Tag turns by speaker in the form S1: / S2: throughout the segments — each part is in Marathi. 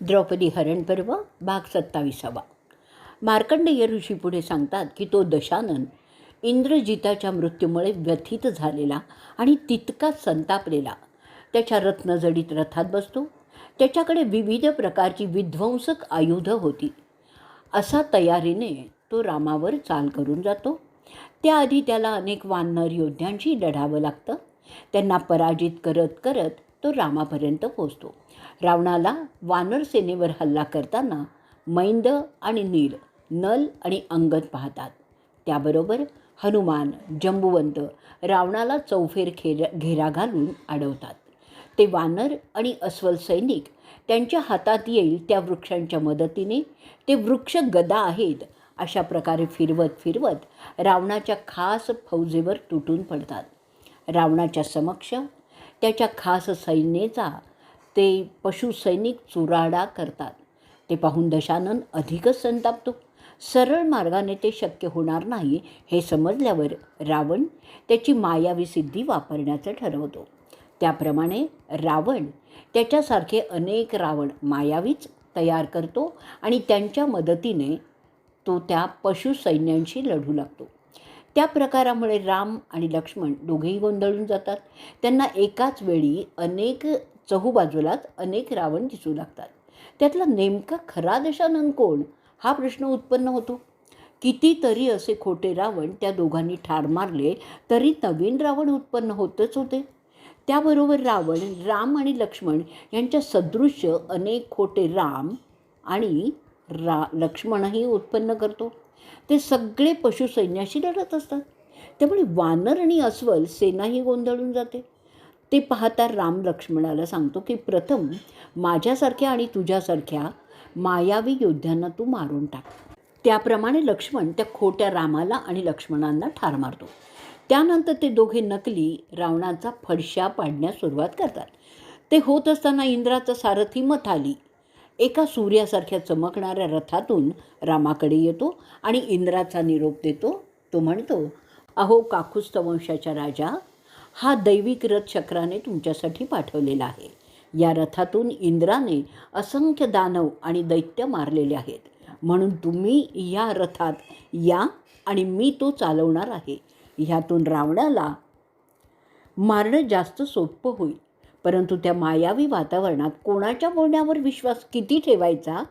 S1: द्रौपदी हरणपर्व भाग सत्ताविसावा. मार्कंडेय ऋषी पुढे सांगतात की तो दशानन इंद्रजिताच्या मृत्यूमुळे व्यथित झालेला आणि तितकाच संतापलेला. त्याच्या रत्नजडीत रथात बसतो. त्याच्याकडे विविध प्रकारची विध्वंसक आयुधं होती. असा तयारीने तो रामावर चाल करून जातो. त्याआधी त्याला अनेक वानर योद्ध्यांशी लढावं लागतं. त्यांना पराजित करत करत तो रामापर्यंत पोचतो रावणाला वानर सेनेवर हल्ला करताना मैंद आणि नील नल आणि अंगद पाहतात. त्याबरोबर हनुमान जंबुवंत रावणाला चौफेर खेर घेरा घालून अडवतात. ते वानर आणि अस्वल सैनिक त्यांच्या हातात येईल त्या वृक्षांच्या मदतीने. ते वृक्ष गदा आहेत अशा प्रकारे फिरवत फिरवत रावणाच्या खास फौजेवर तुटून पडतात. रावणाच्या समक्ष त्याच्या खास सैन्येचा ते पशुसैनिक चुराडा करतात. ते पाहून दशानन अधिकच संतापतो. सरळ मार्गाने ते शक्य होणार नाही हे समजल्यावर रावण त्याची मायावी सिद्धी वापरण्याचं ठरवतो. त्याप्रमाणे रावण त्याच्यासारखे अनेक रावण मायावीच तयार करतो आणि त्यांच्या मदतीने तो त्या पशुसैन्यांशी लढू लागतो. त्या प्रकारामुळे राम आणि लक्ष्मण दोघेही गोंधळून जातात. त्यांना एकाच वेळी अनेक चहूबाजूलाच अनेक रावण दिसू लागतात. त्यातला नेमका खरा दशानंद कोण? हा प्रश्न उत्पन्न होतो. कितीतरी असे खोटे रावण त्या दोघांनी ठार मारले तरी नवीन रावण उत्पन्न होतच होते. त्याबरोबर रावण राम आणि लक्ष्मण यांच्या सदृश्य अनेक खोटे राम आणि रा लक्ष्मणही उत्पन्न करतो. ते सगळे पशुसैन्याशी लढत असतात. त्यामुळे वानर आणि अस्वल सेनाही गोंधळून जाते. ते पाहता राम लक्ष्मणाला सांगतो की प्रथम माझ्यासारख्या आणि तुझ्यासारख्या मायावी योद्ध्यांना तू मारून टाक. त्याप्रमाणे लक्ष्मण त्या खोट्या रामाला आणि लक्ष्मणांना ठार मारतो. त्यानंतर ते दोघे नकली रावणाचा फडशा पाडण्यास सुरुवात करतात. ते होत असताना इंद्राचा सारथी मथाली एका सूर्यासारख्या चमकणाऱ्या रथातून रामाकडे येतो आणि इंद्राचा निरोप देतो. तो म्हणतो अहो काकुस्त वंशाच्या राजा हा दैविक रथ चक्राने तुमच्यासाठी पाठवलेला आहे. या रथातून इंद्राने असंख्य दानव आणि दैत्य मारलेले आहेत. म्हणून तुम्ही या रथात या आणि मी तो चालवणार आहे. ह्यातून रावणाला मारणं जास्त सोपं होईल. परंतु त्या मायावी वातावरणात कोणाच्या बोलण्यावर विश्वास किती ठेवायचा?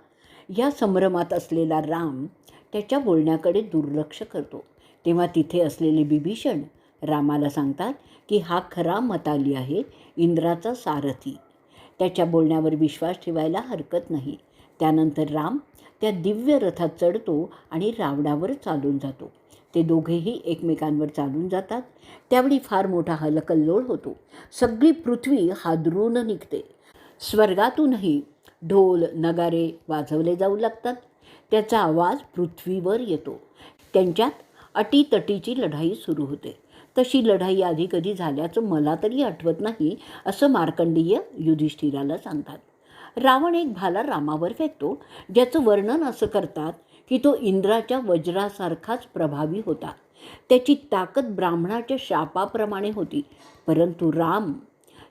S1: या संभ्रमात असलेला राम त्याच्या बोलण्याकडे दुर्लक्ष करतो. तेव्हा तिथे असलेले बिभीषण रामाला सांगतात की हा खरा मताली आहे इंद्राचा सारथी. त्याच्या बोलण्यावर विश्वास ठेवायला हरकत नाही. त्यानंतर राम त्या दिव्य रथात चढतो आणि रावणावर चालून जातो. ते दोघेही एकमेकांवर चालून जातात. त्यावेळी फार मोठा हलकल्लोळ होतो. सगळी पृथ्वी हादरून निघते. स्वर्गातूनही ढोल नगारे वाजवले जाऊ लागतात. त्याचा आवाज पृथ्वीवर येतो. त्यांच्यात अटीतटीची लढाई सुरू होते. तशी लढाई आधी कधी झाल्याचं मला तरी आठवत नाही असं मार्कंडीय युधिष्ठिराला सांगतात. रावण एक भाला रामावर फेकतो ज्याचं वर्णन असं करतात की तो इंद्राच्या वज्रासारखाच प्रभावी होता. त्याची ताकद ब्राह्मणाच्या शापाप्रमाणे होती परंतु राम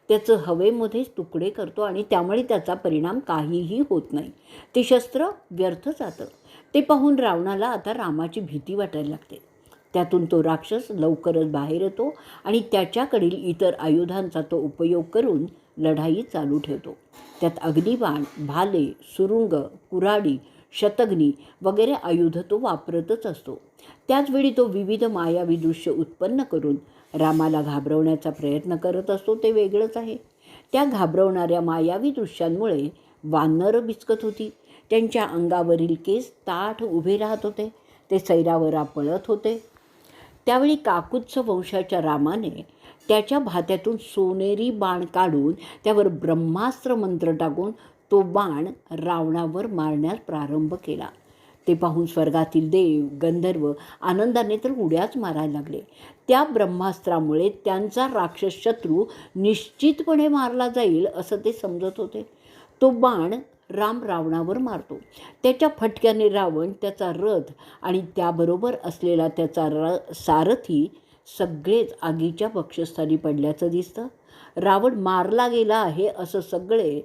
S1: त्याचं हवेमध्येच तुकडे करतो आणि त्यामुळे त्याचा परिणाम काहीही होत नाही. ते शस्त्र व्यर्थ जातं. ते पाहून रावणाला आता रामाची भीती वाटायला लागते. त्यातून तो राक्षस लवकरच बाहेर येतो आणि त्याच्याकडील इतर आयुधांचा तो उपयोग करून लढाई चालू ठेवतो. त्यात अग्निबाण भाले सुरुंग कुऱ्हाडी शतग्नी वगैरे आयुध तो वापरतच असतो. त्याचवेळी तो विविध मायावी दृश्य उत्पन्न करून रामाला घाबरवण्याचा प्रयत्न करत असतो ते वेगळंच आहे. त्या घाबरवणाऱ्या मायावी दृश्यांमुळे वानरं बिचकत होती. त्यांच्या अंगावरील केस ताठ उभे राहत होते. ते सैरावरा पळत होते. त्यावेळी काकुत्स वंशाच्या रामाने त्याच्या भात्यातून सोनेरी बाण काढून त्यावर ब्रह्मास्त्र मंत्र टाकून तो बाण रावणावर मारण्यास प्रारंभ केला. ते पाहून स्वर्गातील देव गंधर्व आनंदाने तर उड्याच मारायला लागले. त्या ब्रह्मास्त्रामुळे त्यांचा राक्षस शत्रू निश्चितपणे मारला जाईल असं ते समजत होते. तो बाण राम रावणावर मारतो. त्याच्या फटक्याने रावण त्याचा रथ आणि त्याबरोबर असलेला त्याचा र सारथी सगळेच आगीच्या पक्षस्थानी पडल्याचं दिसतं. रावण मारला गेला आहे असं सगळे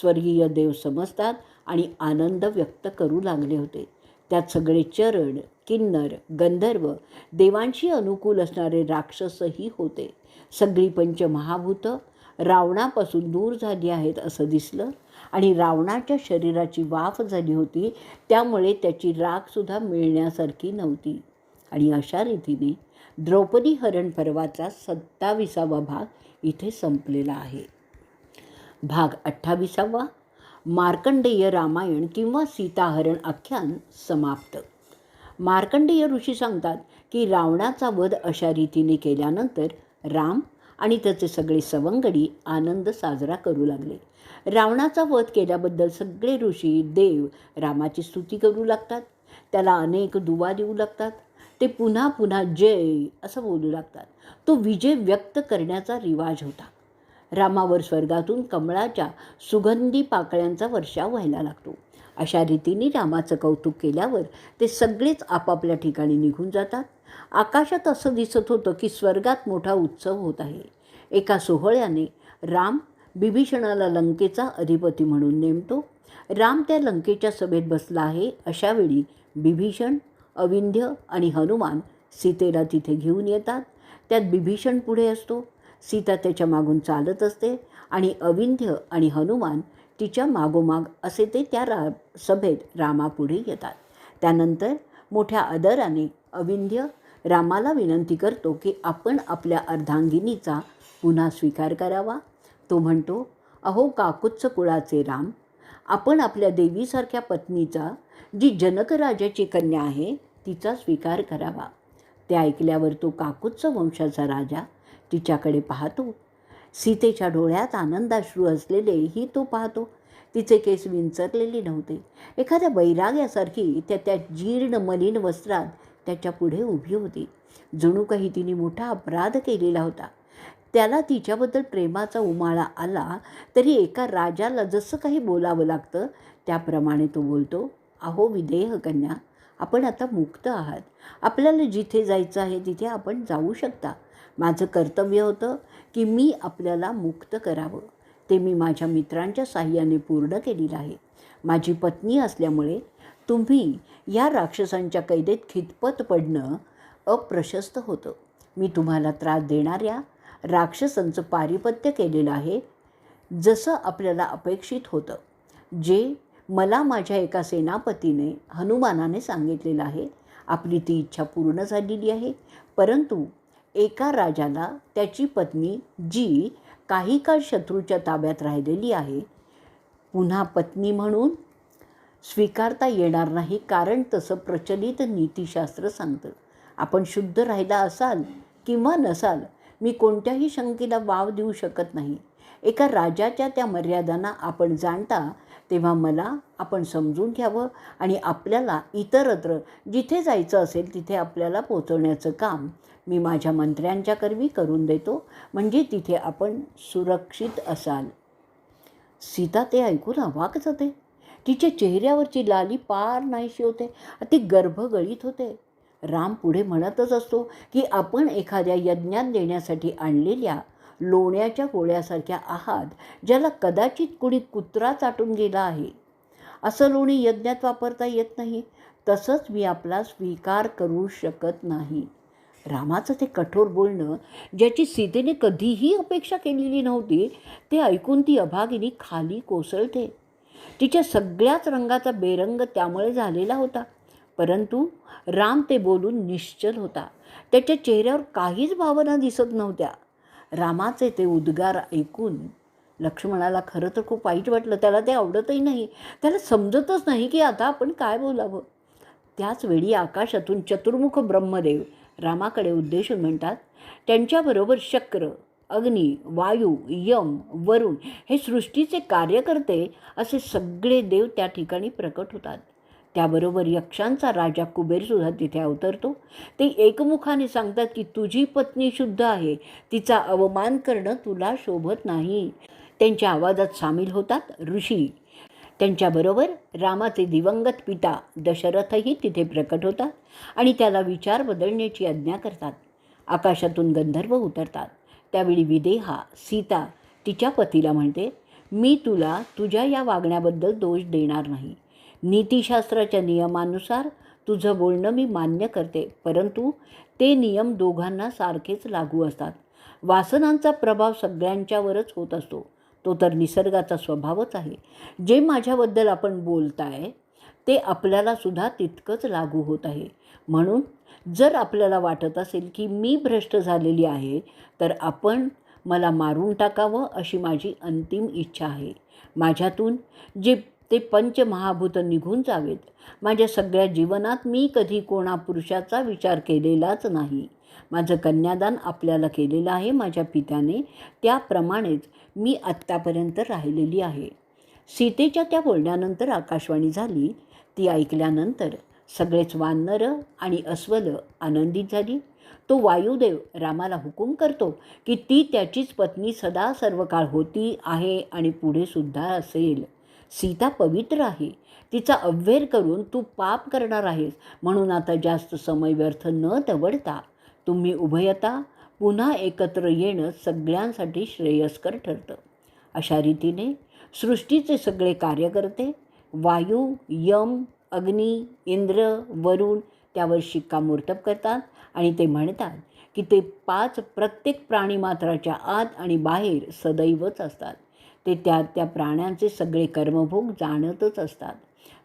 S1: स्वर्गीय देव समजतात आणि आनंद व्यक्त करू लागले होते. त्यात सगळे चरण किन्नर गंधर्व देवांशी अनुकूल असणारे राक्षसही होते. सगळी पंचमहाभूतं रावणापासून दूर झाली आहेत असं दिसलं. आणि रावणाच्या शरीराची वाफ झाली होती त्यामुळे त्याची राखसुद्धा मिळण्यासारखी नव्हती. आणि अशा रीतीने द्रौपदी हरण पर्वाचा सत्ताविसावा भाग इथे संपलेला आहे. भाग अठ्ठावीसावा मार्कंडेय रामायण किंवा सीताहरण आख्यान समाप्त. मार्कंडेय ऋषी सांगतात की रावणाचा वध अशा रीतीने केल्यानंतर राम आणि त्याचे सगळे सवंगडी आनंद साजरा करू लागले. रावणाचा वध केल्याबद्दल सगळे ऋषी देव रामाची स्तुती करू लागतात. त्याला अनेक दुवा देऊ लागतात. ते पुन्हा पुन्हा जय असं बोलू लागतात. तो विजय व्यक्त करण्याचा रिवाज होता. रामावर स्वर्गातून कमळाच्या सुगंधी पाकळ्यांचा वर्षाव व्हायला लागतो. अशा रीतीने रामाचं कौतुक केल्यावर ते सगळेच आपापल्या ठिकाणी निघून जातात. आकाशात असं दिसत होतं की स्वर्गात मोठा उत्सव होत आहे. एका सोहळ्याने राम बिभीषणाला लंकेचा अधिपती म्हणून नेमतो. राम त्या लंकेच्या सभेत बसला आहे. अशावेळी बिभीषण अविंध्य आणि हनुमान सीतेला तिथे घेऊन येतात. त्यात बिभीषण पुढे असतो. सीता त्याच्या मागून चालत असते आणि अविंध्य आणि हनुमान तिच्या मागोमाग असे ते त्या रा सभेत रामापुढे येतात. त्यानंतर मोठ्या आदराने अविंध्य रामाला विनंती करतो की आपण आपल्या अर्धांगिनीचा पुन्हा स्वीकार करावा. तो म्हणतो अहो काकुत्स कुळाचे राम आपण आपल्या देवीसारख्या पत्नीचा जी जनक राजाची कन्या आहे तिचा स्वीकार करावा ते ऐकल्यावर तो काकुत्स वंशाचा राजा तिच्याकडे पाहतो. सीतेच्या डोळ्यात आनंदाश्रू असलेलेही तो पाहतो. तिचे केस विंचरलेले नव्हते. एखाद्या वैराग्यासारखी त्या त्या जीर्ण मलिन वस्त्रात त्याच्या पुढे उभी होती. जणू काही तिने मोठा अपराध केलेला होता. त्याला तिच्याबद्दल प्रेमाचा उमाळा आला तरी एका राजाला जसं काही बोलावं लागतं त्याप्रमाणे तो बोलतो अहो विदेह कन्या आपण आता मुक्त आहात. आपल्याला जिथे जायचं आहे तिथे आपण जाऊ शकता. माझं कर्तव्य होतं की मी आपल्याला मुक्त करावं. ते मी माझ्या मित्रांच्या साह्याने पूर्ण केलेलं आहे. माझी पत्नी असल्यामुळे तुम्ही या राक्षसांच्या कैदेत खितपत पडणं अप्रशस्त होतं. मी तुम्हाला त्रास देणाऱ्या राक्षसांचं पारिपत्य केलेलं आहे जसं आपल्याला अपेक्षित होतं जे मला माझ्या एका सेनापतीने हनुमानाने सांगितलेलं आहे. आपली ती इच्छा पूर्ण झालेली आहे परंतु एका राजाला त्याची पत्नी जी काही काळ शत्रूच्या ताब्यात राहिलेली आहे पुन्हा पत्नी म्हणून स्वीकारता येणार नाही कारण तसं प्रचलित नीतिशास्त्र सांगतं. आपण शुद्ध राहिला असाल किंवा नसाल मी कोणत्याही शंकेला वाव देऊ शकत नाही. एका राजाच्या त्या मर्यादांना आपण जाणता तेव्हा मला आपण समजून घ्यावं आणि आपल्याला इतरत्र जिथे जायचं असेल तिथे आपल्याला पोचवण्याचं काम मी माझ्या मंत्र्यांच्या करवी करून देतो म्हणजे तिथे आपण सुरक्षित असाल. सीता ते ऐकून अवाक होते तिच्या चेहऱ्यावरची लाली पार नाहीशी होते. ती गर्भगळीत होते. राम पुढे म्हणतच असतो की आपण एखाद्या यज्ञात देण्यासाठी आणलेल्या लोण्याच्या गोळ्यासारख्या आहात ज्याला कदाचित कुणी कुत्रा चाटून गेला आहे. असं लोणी यज्ञात वापरता येत नाही. तसंच मी आपला स्वीकार करू शकत नाही. रामाचं ते कठोर बोलणं ज्याची सीतेने कधीही अपेक्षा केलेली नव्हती ते ऐकून ती अभागिनी खाली कोसळते. तिच्या सगळ्याच रंगाचा बेरंग त्यामुळे झालेला होता. परंतु राम ते बोलून निश्चल होता. त्याच्या चेहऱ्यावर काहीच भावना दिसत नव्हत्या. रामाचे ते उद्गार ऐकून लक्ष्मणाला खरं तर खूप वाईट वाटलं. त्याला ते आवडतही नाही. त्याला समजतच नाही की आता आपण काय बोलावं. त्याचवेळी आकाशातून चतुर्मुख ब्रह्मदेव रामाकडे उद्देशून म्हणतात त्यांच्याबरोबर शक्र अग्नी वायू यम वरुण हे सृष्टीचे कार्यकर्ते असे सगळे देव त्या ठिकाणी प्रकट होतात. त्याबरोबर यक्षांचा राजा कुबेरसुद्धा तिथे अवतरतो. ते एकमुखाने सांगतात की तुझी पत्नी शुद्ध आहे. तिचा अवमान करणं तुला शोभत नाही. त्यांच्या आवाजात सामील होतात ऋषी. त्यांच्याबरोबर रामाचे दिवंगत पिता दशरथही तिथे प्रकट होतात आणि त्याला विचार बदलण्याची आज्ञा करतात. आकाशातून गंधर्व उतरतात. त्यावेळी विदेहा सीता तिच्या पतीला म्हणते मी तुला तुझ्या या वागण्याबद्दल दोष देणार नाही. नीतिशास्त्राच्या नियमानुसार तुझं बोलणं मी मान्य करते परंतु ते नियम दोघांना सारखेच लागू असतात. वासनांचा प्रभाव सगळ्यांच्यावरच होत असतो. तो तर निसर्गाचा स्वभावच आहे. जे माझ्याबद्दल आपण बोलताय ते आपल्याला सुद्धा तितकंच लागू होत आहे. म्हणून जर आपल्याला वाटत असेल की मी भ्रष्ट झालेली आहे तर आपण मला मारून टाकावं अशी माझी अंतिम इच्छा आहे. माझ्यातून जे ते पंचमहाभूत निघून जावेत. माझ्या सगळ्या जीवनात मी कधी कोणा पुरुषाचा विचार केलेलाच नाही. माझं कन्यादान आपल्याला केलेलं आहे माझ्या पित्याने. त्याप्रमाणेच मी आत्तापर्यंत राहिलेली आहे. सीतेच्या त्या बोलण्यानंतर आकाशवाणी झाली. ती ऐकल्यानंतर सगळेच वानरं आणि अस्वल आनंदित झाली. तो वायुदेव रामाला हुकूम करतो की ती त्याचीच पत्नी सदा सर्व काळ होती आहे आणि पुढे सुद्धा असेल. सीता पवित्र आहे. तिचा अव्हेर करून तू पाप करणार आहेस. म्हणून आता जास्त समय व्यर्थ न दवडता तुम्ही उभयता पुन्हा एकत्र येणं सगळ्यांसाठी श्रेयस्कर ठरतं. अशा रीतीने सृष्टीचे सगळे कार्यकर्ते वायू यम अग्नी इंद्र वरुण त्यावर शिक्कामोर्तब करतात आणि ते म्हणतात की ते पाच प्रत्येक प्राणीमात्राच्या आत आणि बाहेर सदैवच असतात. ते त्या त्या प्राण्यांचे सगळे कर्मभोग जाणतच असतात.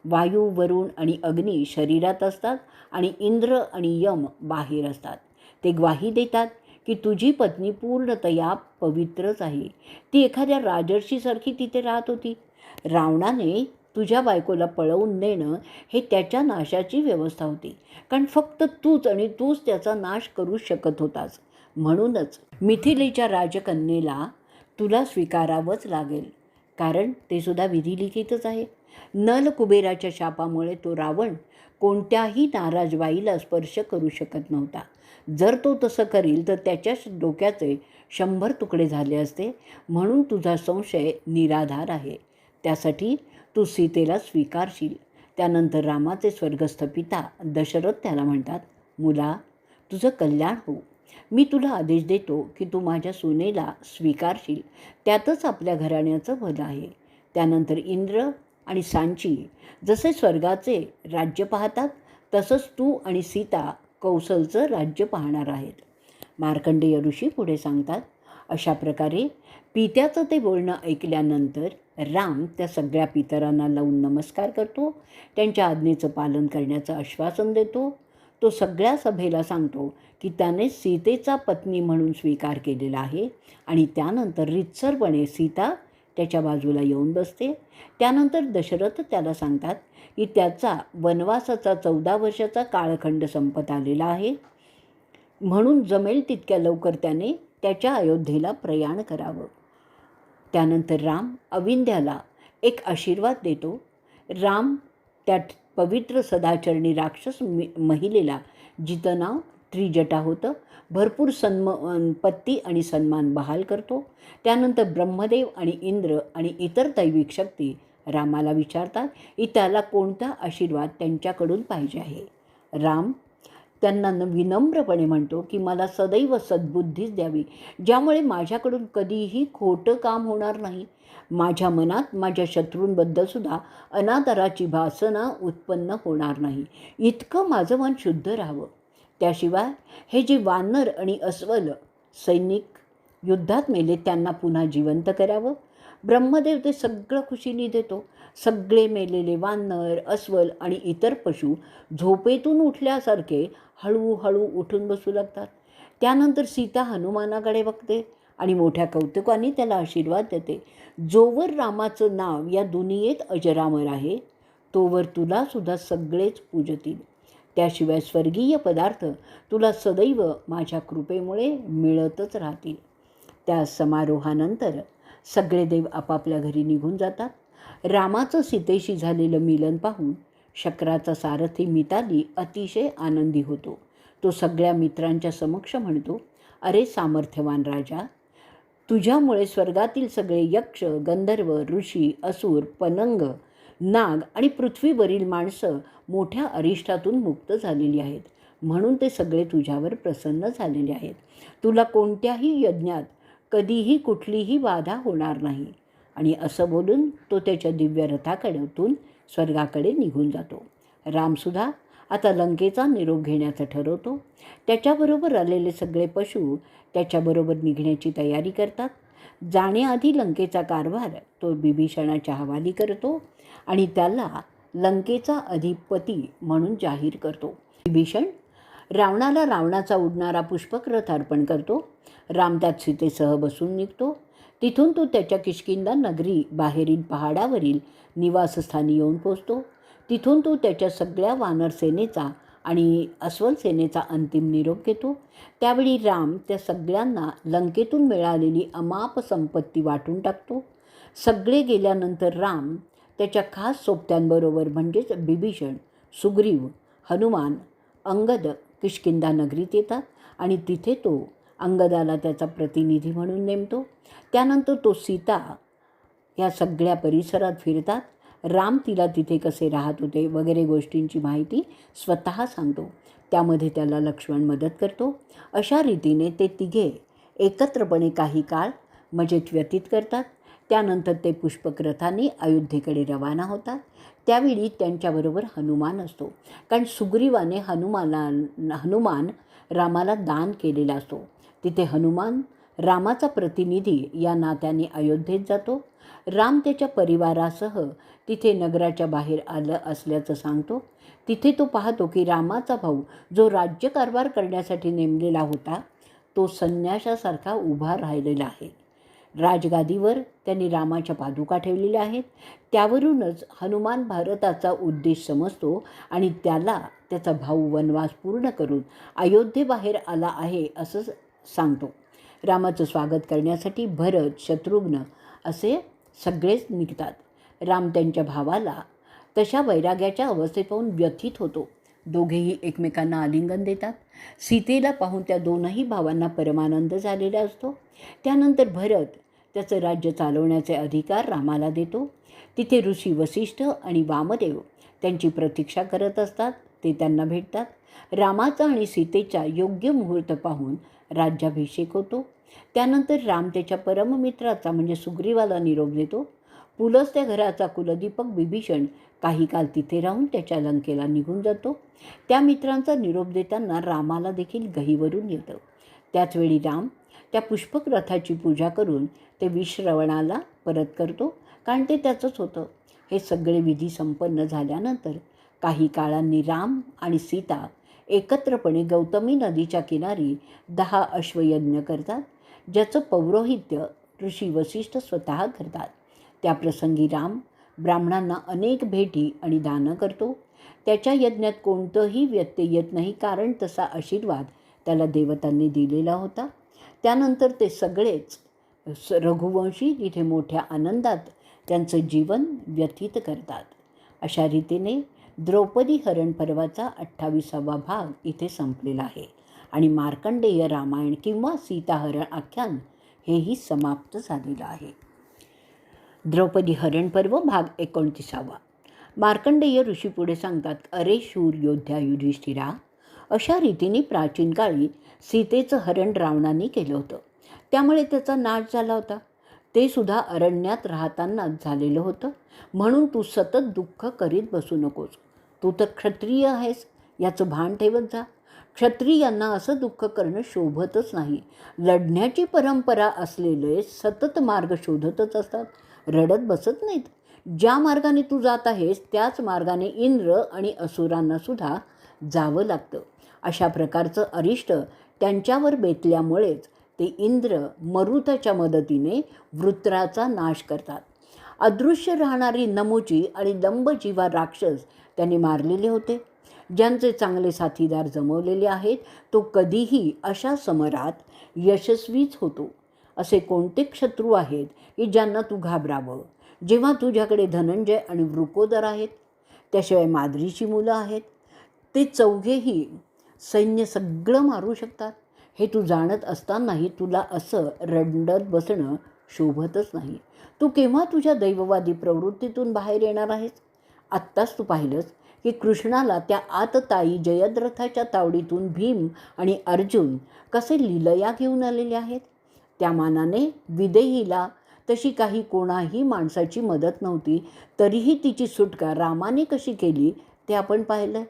S1: वायू वरुण आणि अग्नी शरीरात असतात आणि इंद्र आणि यम बाहेर असतात. ते ग्वाही देतात की तुझी पत्नी पूर्णतया पवित्रच आहे. ती एखाद्या राजर्षीसारखी तिथे राहत होती. रावणाने तुझ्या बायकोला पळवून नेणं हे त्याच्या नाशाची व्यवस्था होती. कारण फक्त तूच आणि तूच त्याचा नाश करू शकत होतास. म्हणूनच मिथिलेच्या राजकन्येला तुला स्वीकारावंच लागेल. कारण ते सुद्धा विधिलिखितच आहे. नल कुबेराच्या शापामुळे तो रावण कोणत्याही नाराजबाईला स्पर्श करू शकत नव्हता. जर तो तसं करील तर त्याच्याच डोक्याचे शंभर तुकडे झाले असते. म्हणून तुझा संशय निराधार आहे. त्यासाठी तू सीतेला स्वीकारशील. त्यानंतर रामाचे स्वर्गस्थ पिता दशरथ त्याला म्हणतात मुला तुझं कल्याण हो. मी तुला आदेश देतो की तू माझ्या सुनेला स्वीकारशील. त्यातच आपल्या घराण्याचं भलं आहे. त्यानंतर इंद्र आणि सांची जसे स्वर्गाचे राज्य पाहतात तसंच तू आणि सीता कौशलचं राज्य पाहणार आहेत. मार्कंडेय ऋषी पुढे सांगतात अशा प्रकारे पित्याचं ते बोलणं ऐकल्यानंतर राम त्या सगळ्या पितरांना लावून नमस्कार करतो. त्यांच्या आज्ञेचं पालन करण्याचं आश्वासन देतो. तो सगळ्या सभेला सांगतो की त्याने सीतेचा पत्नी म्हणून स्वीकार केलेला आहे आणि त्यानंतर रितसरपणे सीता त्याच्या बाजूला येऊन बसते. त्यानंतर दशरथ त्याला सांगतात की त्याचा वनवासाचा चौदा वर्षाचा काळखंड संपत आलेला आहे. म्हणून जमेल तितक्या लवकर त्याने त्याच्या अयोध्येला प्रयाण करावं. त्यानंतर राम अविंध्याला एक आशीर्वाद देतो. राम त्या पवित्र सदाचरणी राक्षस मि महिलेला जिचं नाव त्रिजटा होतं भरपूर सन्म पत्ती आणि सन्मान बहाल करतो. त्यानंतर ब्रह्मदेव आणि इंद्र आणि इतर दैविक शक्ती रामाला विचारतात की त्याला कोणता आशीर्वाद त्यांच्याकडून पाहिजे आहे? राम त्यांना न विनम्रपणे म्हणतो की मला सदैव सद्बुद्धीच द्यावी. ज्यामुळे माझ्याकडून कधीही खोटं काम होणार नाही. माझ्या मनात माझ्या शत्रूंबद्दलसुद्धा अनादराची भासना उत्पन्न होणार नाही. इतकं माझं मन शुद्ध राहावं. त्याशिवाय हे जे वानर आणि अस्वल सैनिक युद्धात मेले त्यांना पुन्हा जिवंत करावं. ब्रह्मदेव ते सगळं खुशीने देतो. सगळे मेलेले वानर अस्वल आणि इतर पशु झोपेतून उठल्यासारखे हळूहळू उठून बसू लागतात. त्यानंतर सीता हनुमानाकडे बघते आणि मोठ्या कौतुकाने त्याला आशीर्वाद देते. जोवर रामाचं नाव या दुनियेत अजरामर आहे तोवर तुलासुद्धा सगळेच पूजतील. त्याशिवाय स्वर्गीय पदार्थ तुला सदैव माझ्या कृपेमुळे मिळतच राहतील. त्या समारोहानंतर सगळे देव आपापल्या घरी निघून जातात. रामाचं सीतेशी झालेलं मिलन पाहून शक्राचा सारथी मिताली अतिशय आनंदी होतो. तो सगळ्या मित्रांच्या समक्ष म्हणतो अरे सामर्थ्यवान राजा तुझ्यामुळे स्वर्गातील सगळे यक्ष गंधर्व ऋषी असुर पनंग नाग आणि पृथ्वीवरील माणसं मोठ्या अरिष्टातून मुक्त झालेली आहेत. म्हणून ते सगळे तुझ्यावर प्रसन्न झालेले आहेत. तुला कोणत्याही यज्ञात कधीही कुठलीही बाधा होणार नाही. आणि असं बोलून तो त्याच्या दिव्य रथाकडून स्वर्गाकडे निघून जातो. रामसुद्धा आता लंकेचा निरोप घेण्याचं ठरवतो. त्याच्याबरोबर आलेले सगळे पशु त्याच्याबरोबर निघण्याची तयारी करतात. जाण्याआधी लंकेचा कारभार तो बिभीषणाच्या हवाली करतो आणि त्याला लंकेचा अधिपती म्हणून जाहीर करतो. विभीषण रावणाला रावणाचा उडणारा पुष्पक रथ अर्पण करतो. राम त्यात सीतेसह बसून निघतो. तिथून तो त्याच्या किशकिंदा नगरी बाहेरील पहाडावरील निवासस्थानी येऊन पोचतो. तिथून तो त्याच्या सगळ्या वानर सेनेचा आणि अस्वल सेनेचा अंतिम निरोप घेतो. त्यावेळी राम त्या सगळ्यांना लंकेतून मिळालेली अमाप संपत्ती वाटून टाकतो. सगळे गेल्यानंतर राम त्याच्या खास सोबत्यांबरोबर म्हणजेच बिभीषण सुग्रीव हनुमान अंगद किशकिंदा नगरीत येतात आणि तिथे तो अंगदाला त्याचा प्रतिनिधी म्हणून नेमतो. त्यानंतर तो सीता या सगळ्या परिसरात फिरतात. राम तिला तिथे कसे राहत होते वगैरे गोष्टींची माहिती स्वतः सांगतो. त्यामध्ये त्याला लक्ष्मण मदत करतो. अशा रीतीने ते तिघे एकत्रपणे काही काळ मजेत व्यतीत करतात. त्यानंतर ते पुष्पक्रथाने अयोध्येकडे रवाना होतात. त्यावेळी त्यांच्याबरोबर हनुमान असतो. कारण सुग्रीवाने हनुमाना हनुमान रामाला दान केलेला असतो. तिथे हनुमान रामाचा प्रतिनिधी या नात्याने अयोध्येत जातो. राम त्याच्या परिवारासह तिथे नगराच्या बाहेर आलं असल्याचं सांगतो. तिथे तो पाहतो की रामाचा भाऊ जो राज्यकारभार करण्यासाठी नेमलेला होता तो संन्याशासारखा उभा राहिलेला आहे. राजगादीवर त्यांनी रामाच्या पादुका ठेवलेल्या आहेत. त्यावरूनच हनुमान भारताचा उद्देश समजतो आणि त्याला त्याचा भाऊ वनवास पूर्ण करून अयोध्येबाहेर आला आहे असं सांगतो. रामाचं स्वागत करण्यासाठी भरत शत्रुघ्न असे सगळेच निघतात. राम त्यांच्या भावाला तशा वैराग्याच्या अवस्थेत पाहून व्यथित होतो. दोघेही एकमेकांना आलिंगन देतात. सीतेला पाहून त्या दोनही भावांना परमानंद झालेला असतो. त्यानंतर भरत त्याचं राज्य चालवण्याचे अधिकार रामाला देतो. तिथे ऋषी वसिष्ठ आणि वामदेव त्यांची प्रतीक्षा करत असतात. ते त्यांना भेटतात. रामाचा आणि सीतेचा योग्य मुहूर्त पाहून राज्याभिषेक होतो. त्यानंतर राम त्याच्या परममित्राचा म्हणजे सुग्रीवाला निरोप देतो. पुलस त्या घराचा कुलदीपक बिभीषण काही काल तिथे राहून त्याच्या लंकेला निघून जातो. त्या मित्रांचा निरोप देताना रामाला देखील गहीवरून येतं त्याचवेळी राम त्या पुष्पक रथाची पूजा करून ते विश्रवणाला परत करतो कारण ते त्याचंच होतं. हे सगळे विधी संपन्न झाल्यानंतर काही काळांनी राम आणि सीता एकत्रपणे गौतमी नदीच्या किनारी दहा अश्वयज्ञ करतात ज्याचं पौरोहित्य ऋषी वसिष्ठ स्वतः करतात. त्या प्रसंगी राम ब्राह्मणांना अनेक भेटी आणि दानं करतो. त्याच्या यज्ञात कोणतंही व्यत्यय येत नाही कारण तसा आशीर्वाद त्याला देवतांनी दिलेला होता. त्यानंतर ते सगळेच स रघुवंशी तिथे मोठ्या आनंदात त्यांचं जीवन व्यतीत करतात. अशा रीतीने द्रौपदी हरण पर्वाचा अठ्ठावीसावा भाग इथे संपलेला आहे. आणि मार्कंडेय रामायण किंवा सीताहरण आख्यान हेही समाप्त झालेलं आहे. द्रौपदी हरण पर्व भाग एकोणतीसावा. मार्कंडेय ऋषी पुढे सांगतात अरे शूर योद्ध्या युधिष्ठिरा अशा रीतीने प्राचीन काळी सीतेचं हरण रावणाने केलं होतं. त्यामुळे त्याचा नाश झाला होता. ते सुद्धा अरण्यात राहतानाच झालेलं होतं. म्हणून तू सतत दुःख करीत बसू नकोस. तू तर क्षत्रिय आहेस याचं भान ठेवत जा. क्षत्रियांना असं दुःख करणं शोभतच नाही. लढण्याची परंपरा असलेले सतत मार्ग शोधतच असतात. रडत बसत नाहीत. ज्या मार्गाने तू जात आहेस त्याच मार्गाने इंद्र आणि असुरांना सुद्धा जावं लागतं. अशा प्रकारचं अरिष्ट त्यांच्यावर बेतल्यामुळेच ते इंद्र मरुताच्या मदतीने वृत्राचा नाश करतात. अदृश्य राहणारी नमुची आणि लंबजीवा राक्षस त्यांनी मारलेले होते. ज्यांचे चांगले साथीदार जमवलेले आहेत तो कधीही अशा समरात यशस्वीच होतो. असे कोणते शत्रू आहेत की ज्यांना तू घाबरावं? जेव्हा तुझ्याकडे धनंजय आणि वृकोदर आहेत त्याशिवाय माद्रीची मुलं आहेत ते चौघेही सैन्य सगळं मारू शकतात. हे तू जाणत असतानाही तुला असं रंडत बसणं शोभतच नाही. तू केव्हा तुझ्या दैववादी प्रवृत्तीतून बाहेर येणार आहेस? आत्ताच तू पाहिलंस की कृष्णाला त्या आतताई जयद्रथाच्या तावडीतून भीम आणि अर्जुन कसे लिलया घेऊन आलेले आहेत? त्या मानाने विदेहीला तशी काही कोणाही माणसाची मदत नव्हती तरीही तिची सुटका रामाने कशी केली ते आपण पाहिलं.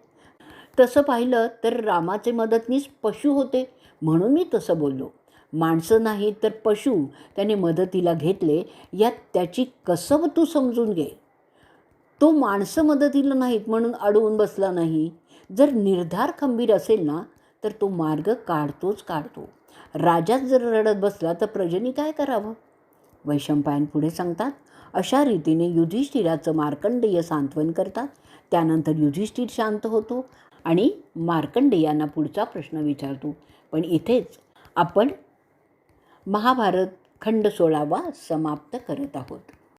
S1: तसं पाहिलं तर रामाचे मदतनीस पशु होते म्हणून मी तसं बोललो. माणसं नाही तर पशु त्याने मदतीला घेतले यात त्याची कसब तू समजून घे. तो माणसं मदतीला नाहीत म्हणून अडवून बसला नाही. जर निर्धार खंबीर असेल ना तर तो मार्ग काढतोच काढतो. राजाच जर रडत बसला तर प्रजेनी काय करावं? वैशंपायन पुढे सांगतात अशा रीतीने युधिष्ठिराचं मार्कंडेय सांत्वन करतात. त्यानंतर युधिष्ठिर शांत होतो आणि मार्कंडेयांना पुढचा प्रश्न विचारतो. पण इथेच आपण महाभारत खंड सोळावा समाप्त करत आहोत.